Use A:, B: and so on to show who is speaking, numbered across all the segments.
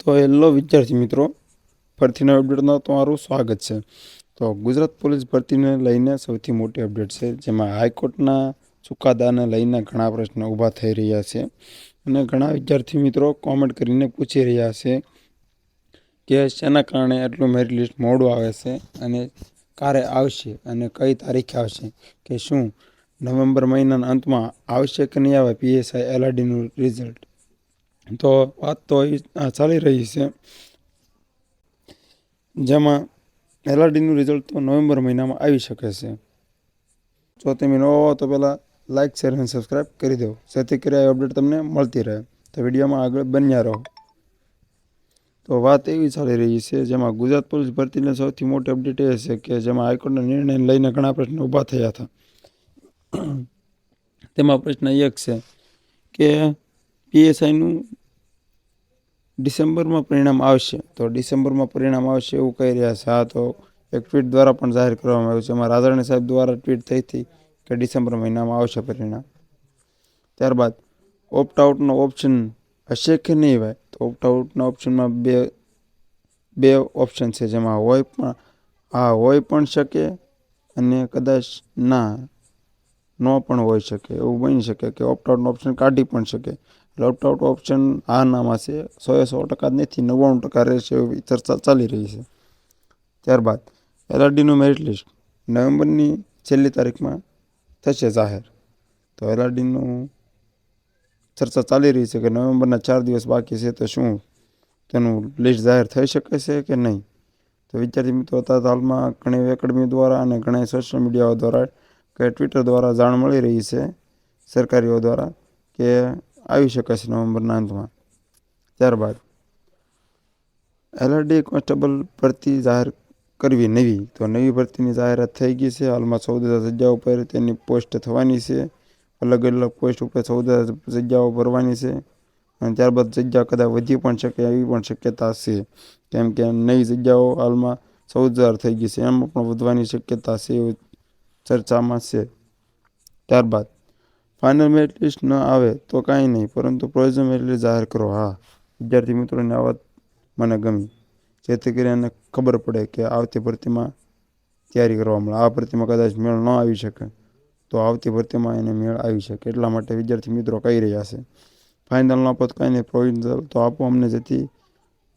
A: તો હેલો વિદ્યાર્થી મિત્રો, ફરીથી અપડેટમાં તમારું સ્વાગત છે. તો ગુજરાત પોલીસ ભરતીને લઈને સૌથી મોટી અપડેટ છે, જેમાં હાઈકોર્ટના ચુકાદાને લઈને ઘણા પ્રશ્નો ઊભા થઈ રહ્યા છે. અને ઘણા વિદ્યાર્થી મિત્રો કોમેન્ટ કરીને પૂછી રહ્યા છે કે શેના કારણે એટલું મેરિટ લિસ્ટ મોડું આવે છે અને ક્યારે આવશે અને કઈ તારીખે આવશે, કે શું? નવેમ્બર મહિનાના અંતમાં આવશે કે નહીં આવે? પીએસઆઈ એલઆરડીનું રિઝલ્ટ તો વાત તો ચાલી રહી છે. જેમાં એલઆરડીનું રિઝલ્ટ તો નવેમ્બર મહિનામાં આવી શકે છે. જો તમે ન હો તો પહેલાં લાઇક શેર અને સબસ્ક્રાઈબ કરી દો. જેથી કરી અપડેટ તમને મળતી રહે. તો વિડીયોમાં આગળ બન્યા રહો. તો વાત એવી ચાલી રહી છે જેમાં ગુજરાત પોલીસ ભરતીને સૌથી મોટી અપડેટ એ છે કે જેમાં હાઈકોર્ટના નિર્ણય લઈને ઘણા પ્રશ્નો ઊભા થયા હતા. તેમાં પ્રશ્ન એક છે કે પીએસઆઈનું ડિસેમ્બરમાં પરિણામ આવશે. તો ડિસેમ્બરમાં પરિણામ આવશે એવું કહી રહ્યા છે. આ તો એક ટ્વીટ દ્વારા પણ જાહેર કરવામાં આવ્યું છે. એમાં રાજાણી સાહેબ દ્વારા ટ્વીટ થઈ હતી કે ડિસેમ્બર મહિનામાં આવશે પરિણામ. ત્યારબાદ ઓપ્ટ આઉટનો ઓપ્શન હશે કે નહીં હોય તો ઓપ્ટ આઉટના ઓપ્શનમાં બે બે ઓપ્શન છે. જેમાં હોય પણ, હા, હોય પણ શકે અને કદાચ ના, ન પણ હોઈ શકે. એવું બની શકે કે ઓપ્ટ આઉટનો ઓપ્શન કાઢી પણ શકે. ઓપ્ટ આઉટ ઓપ્શન આ નામાં છે. સોએ સો ટકા જ નથી, નવ્વાણું ટકા રહેશે એવી ચર્ચા ચાલી રહી છે. ત્યારબાદ એલઆરડીનું મેરિટ લિસ્ટ નવેમ્બરની છેલ્લી તારીખમાં થશે જાહેર. તો એલઆરડીનું ચર્ચા ચાલી રહી છે કે નવેમ્બરના ચાર દિવસ બાકી છે તો શું તેનું લિસ્ટ જાહેર થઈ શકે છે કે નહીં? તો વિદ્યાર્થી મિત્રો હાલમાં ઘણી એકેડમી દ્વારા અને ઘણા સોશિયલ મીડિયાઓ દ્વારા કે ટ્વિટર દ્વારા જાણ મળી રહી છે સરકારીઓ દ્વારા કે આવી શકે છે નવેમ્બરના અંતમાં ત્યારબાદ એલઆરડી કોન્સ્ટેબલ ભરતી જાહેર કરવી નવી તો નવી ભરતીની જાહેરાત થઈ ગઈ છે હાલમાં ચૌદ હજાર જગ્યાઓ ઉપર તેની પોસ્ટ થવાની છે અલગ અલગ પોસ્ટ ઉપર ચૌદ હજાર જગ્યાઓ ભરવાની છે અને ત્યારબાદ જગ્યા કદાચ વધી પણ શકે એવી પણ શક્યતા છે કેમ કે નવી જગ્યાઓ હાલમાં ચૌદ હજાર થઈ ગઈ છે એમાં પણ વધવાની શક્યતા છે એવું ચર્ચામાં છે ત્યારબાદ ફાઇનલ મેરિટ લિસ્ટ ન આવે તો કાંઈ નહીં, પરંતુ પ્રોવિઝન મેરિટ લિસ્ટ જાહેર કરો. હા, વિદ્યાર્થી મિત્રોની આ વાત મને ગમી. જેથી કરીને ખબર પડે કે આવતી ભરતીમાં તૈયારી કરવા મળે આ ભરતીમાં કદાચ મેળ ન આવી શકે, તો આવતી ભરતીમાં એને મેળ આવી શકે. એટલા માટે વિદ્યાર્થી મિત્રો કહી રહ્યા છે. ફાઇનલ ન આપો તો કાંઈ નહીં પ્રોવિઝન તો આપો અમને જેથી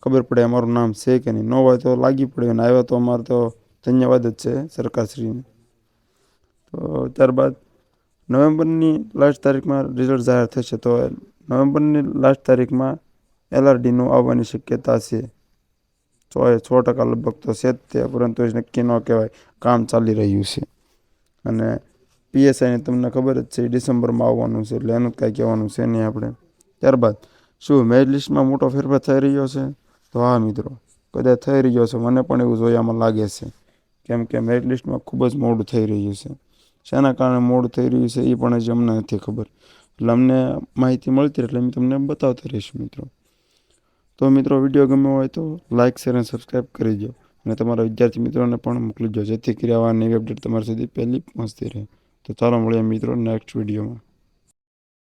A: ખબર પડે અમારું નામ છે કે નહીં. ન હોય તો લાગી પડે અને આવ્યા તો અમારે તો ધન્યવાદ જ છે સરકારશ્રીને. તો ત્યારબાદ નવેમ્બરની લાસ્ટ તારીખમાં રિઝલ્ટ જાહેર થશે, તો નવેમ્બરની લાસ્ટ તારીખમાં એલઆરડીનું આવવાની શક્યતા છે. સો એ ટકા લગભગ તો છે જ તે, પરંતુ એ નક્કી ન કહેવાય. કામ ચાલી રહ્યું છે. અને પીએસઆઈને તમને ખબર જ છે ડિસેમ્બરમાં આવવાનું છે, એટલે એનું કાંઈ કહેવાનું છે નહીં આપણે. ત્યારબાદ, શું મેરિટ લિસ્ટમાં મોટો ફેરફાર થઈ રહ્યો છે? તો હા મિત્રો, કદાચ થઈ રહ્યો છે. મને પણ એવું જોયામાં લાગે છે. કેમ કે મેરિટ લિસ્ટમાં ખૂબ જ મોડું થઈ રહ્યું છે. શેના કારણે મોડું થઈ રહ્યું છે એ પણ હજી અમને નથી ખબર. એટલે અમને માહિતી મળતી એટલે અમે તમને બતાવતા રહીશું મિત્રો. તો મિત્રો, વીડિયો ગમ્યો હોય તો લાઇક શેર અને સબસ્ક્રાઈબ કરી દો. અને તમારા વિદ્યાર્થી મિત્રોને પણ મોકલી દો, જેથી કરી આવા નવી અપડેટ તમારા સુધી પહેલી પહોંચતી રહે. તો ચાલો મળીએ મિત્રો નેક્સ્ટ વિડીયોમાં.